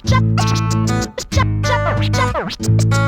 chop chop chop chop jump.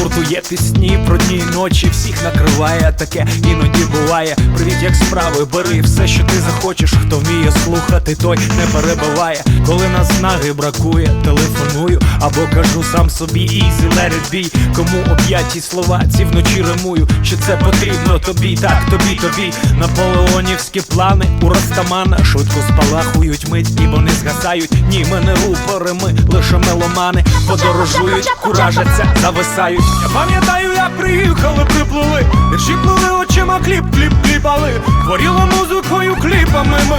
Кожного гурту є пісні про й ночі, всіх накриває таке, іноді буває. Привіт, як справи, бери все, що ти захочеш. Хто вміє слухати, той не перебиває. Коли наснаги бракує, телефоную або кажу сам собі easy, let be Кому об'яті слова ці вночі римую, що це потрібно тобі, так тобі, тобі. Наполеонівські плани у Растамана швидко спалахують мить, і вони згасають. Ні, ми не рупори, ми лише меломани, подорожують, куражаться, зависають. Я пам'ятаю, як приїхали, приплили, вірші плили очима, кліп, кліп, кліпали. Творіло музикою, кліпами ми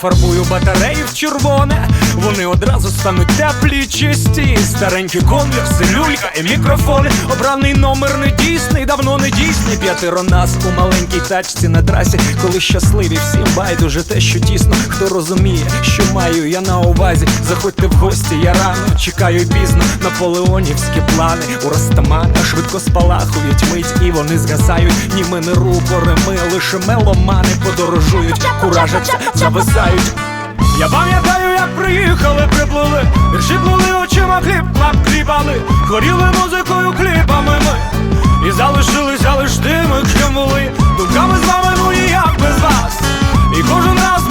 Перефарбую батареї в червоне, вони одразу стануть теплі, чисті. Старенькі конверси, люлька і мікрофони. Обраний номер не дійсний, давно дійсний. П'ятеро нас у маленькій тачці на трасі, коли щасливі всім байдуже те, що тісно. Хто розуміє, що маю я на увазі. Заходьте в гості, я рано чекаю пізно. Наполеонівські плани у Растамана швидко спалахують мить, і вони згасають. Ні, ми не рупори, ми лише меломани подорожують, куражаться, зависають. Я пам'ятаю, як приїхали, приплили, вірші очима, кліп, клап, кліпали, хоріли музикою, кліпами ми І залишилися лиш тими, ким були Думками з вами, ну ніяк без вас? І кожен раз,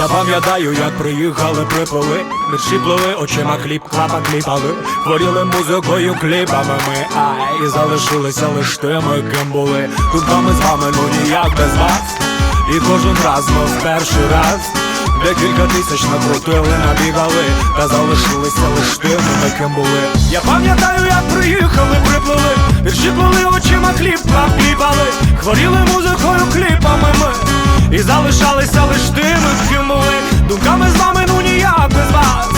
Я пам'ятаю, як приїхали, приплили Вірші плили, очима кліп, клапа кліпали. Хворіли музикою, кліпами ми. Ай, і залишилися лиш тими, ким були. Думками з вами, ну ніяк без вас. І кожен раз, мов перший раз Декілька тисяч накрутили, набігали. Та залишилися лиш тими, ким були. Я пам'ятаю, як приїхали, приплили. Вірші плили, очима кліп, кліпали. Хворіли музикою, кліпами ми і залишалися лиш тими, ким були Думками з вами, ну ніяк без вас.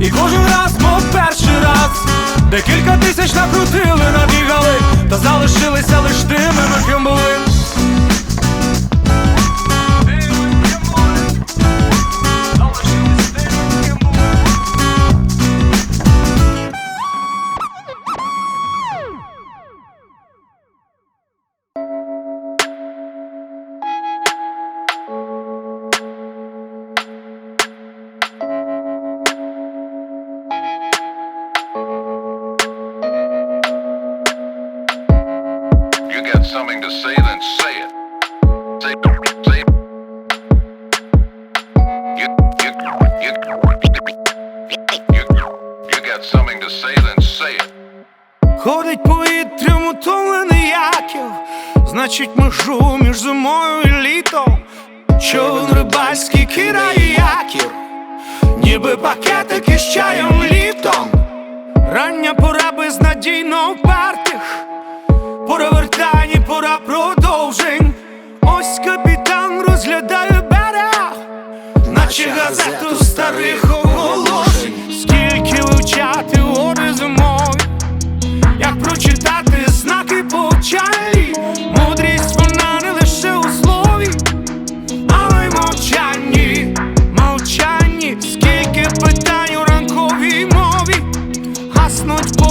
І кожен раз, мов перший раз Декілька тисяч накрутили, набігали. Та залишилися лиш тими, ким були Ходить повітрям утомлений яків. Значить межу між зимою і літом. Човен рибальський кидає якір. Ніби пакетики з чаєм літом. Рання пора безнадійно впертих. Пора вертань пора продовжень. Ось капітан розглядає берег. Наче газету старих оголошень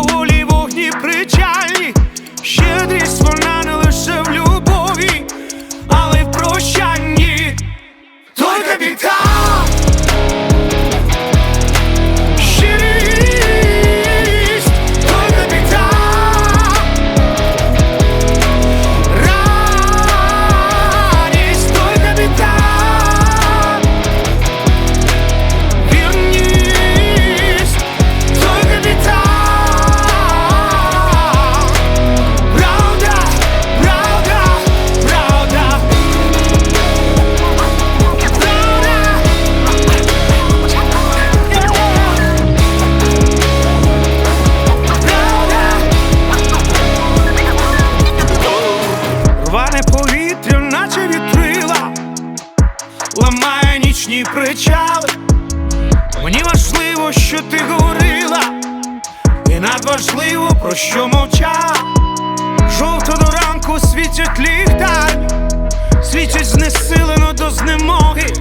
поволі вогні причальні, щедрість вона не лише в любові, але й в прощанні. Той капітан кричали, мені важливо, що ти говорила, і надважливо, про що мовчав. Жовто до ранку світять ліхтарі, світять знесилено до знемоги,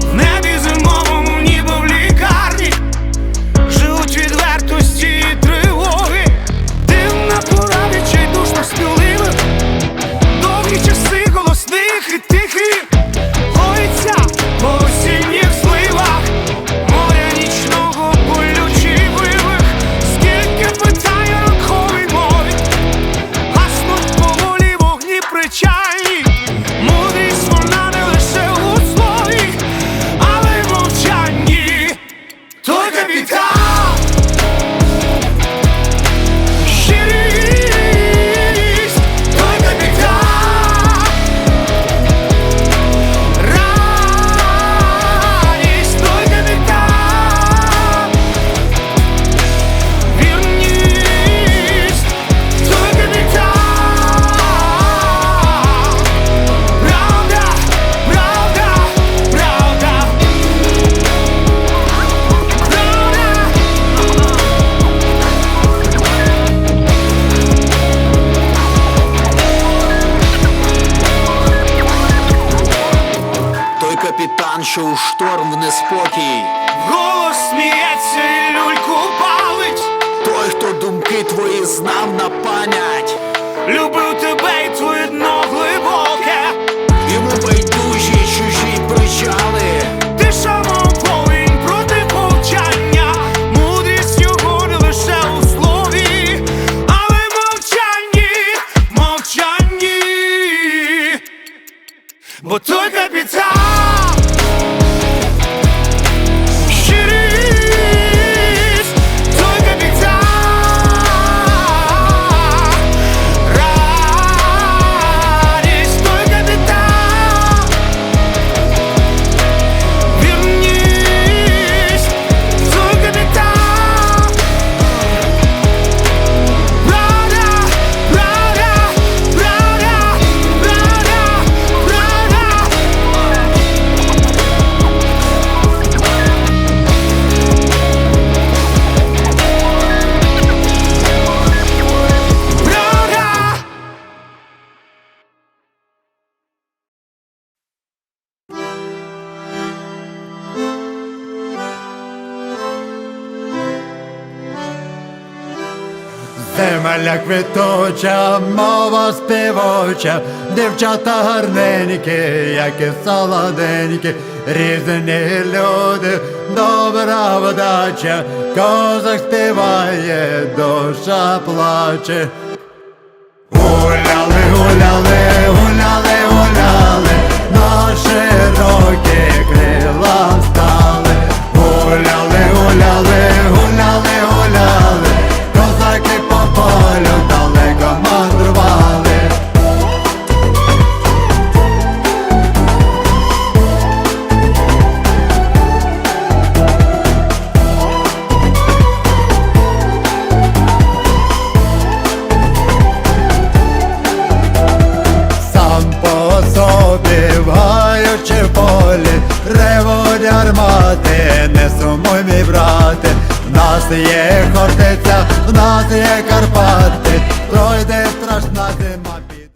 в небі зимовому. Шторм в неспокій, Голос сміється і люльку палить. Той, хто думки твої знав на пам'ять, Любив тебе і твоє дно глибоке. Йому байдужі Земля квітуча, мова співоча, дівчата гарненькі, як і солоденькі, різні люди, добра вдача, козак співає, душа плаче. Гуляли, гуляли, гуляли, гуляли, на широкі крила стали. Гуляли, гуляли, є Хортиця, в нас є Карпати, пройде страшна.